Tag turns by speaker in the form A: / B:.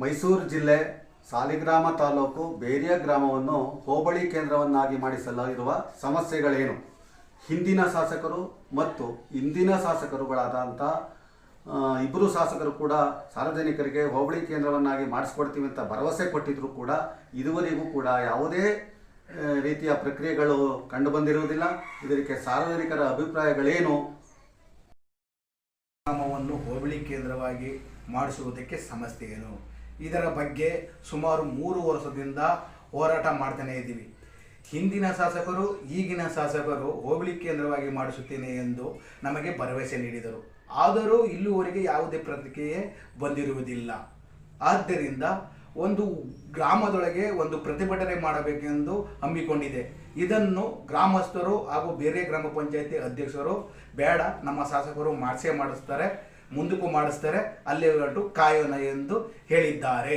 A: ಮೈಸೂರು ಜಿಲ್ಲೆ ಸಾಲಿಗ್ರಾಮ ತಾಲೂಕು ಬೇರಿಯ ಗ್ರಾಮವನ್ನು ಹೋಬಳಿ ಕೇಂದ್ರವನ್ನಾಗಿ ಮಾಡಿಸಲಾಗಿರುವ ಸಮಸ್ಯೆಗಳೇನು? ಹಿಂದಿನ ಶಾಸಕರು ಮತ್ತು ಇಂದಿನ ಶಾಸಕರುಗಳಾದಂಥ ಇಬ್ಬರು ಶಾಸಕರು ಕೂಡ ಸಾರ್ವಜನಿಕರಿಗೆ ಹೋಬಳಿ ಕೇಂದ್ರವನ್ನಾಗಿ ಮಾಡಿಸ್ಕೊಡ್ತೀವಿ ಅಂತ ಭರವಸೆ ಕೊಟ್ಟಿದ್ರು ಕೂಡ ಇದುವರೆಗೂ ಕೂಡ ಯಾವುದೇ ರೀತಿಯ ಪ್ರಕ್ರಿಯೆಗಳು ಕಂಡುಬಂದಿರುವುದಿಲ್ಲ ಇದಕ್ಕೆ ಸಾರ್ವಜನಿಕರ ಅಭಿಪ್ರಾಯಗಳೇನು?
B: ಗ್ರಾಮವನ್ನು ಹೋಬಳಿ ಕೇಂದ್ರವಾಗಿ ಮಾಡಿಸುವುದಕ್ಕೆ ಸಮಸ್ಯೆ ಏನು? ಇದರ ಬಗ್ಗೆ ಸುಮಾರು ಮೂರು ವರ್ಷದಿಂದ ಹೋರಾಟ ಮಾಡ್ತಾನೆ ಇದ್ದೀವಿ. ಹಿಂದಿನ ಶಾಸಕರು, ಈಗಿನ ಶಾಸಕರು ಹೋಬಳಿ ಕೇಂದ್ರವಾಗಿ ಮಾಡಿಸುತ್ತೇನೆ ಎಂದು ನಮಗೆ ಭರವಸೆ ನೀಡಿದರು. ಆದರೂ ಇಲ್ಲಿವರೆಗೆ ಯಾವುದೇ ಪ್ರತಿಕ್ರಿಯೆ ಬಂದಿರುವುದಿಲ್ಲ. ಆದ್ದರಿಂದ ಒಂದು ಗ್ರಾಮದೊಳಗೆ ಒಂದು ಪ್ರತಿಭಟನೆ ಮಾಡಬೇಕೆಂದು ಹಮ್ಮಿಕೊಂಡಿದೆ. ಇದನ್ನು ಗ್ರಾಮಸ್ಥರು ಹಾಗೂ ಬೇರೆ ಗ್ರಾಮ ಪಂಚಾಯತಿ ಅಧ್ಯಕ್ಷರು, ಬೇಡ, ನಮ್ಮ ಶಾಸಕರು ಮಾಡಿಸೇ ಮಾಡಿಸ್ತಾರೆ. ಮುಂದಕ್ಕೂ ಮಾಡಿಸ್ತಾರೆ ಅಲ್ಲಿ ಹೊರಟು ಕಾಯೋಣ ಎಂದು ಹೇಳಿದ್ದಾರೆ.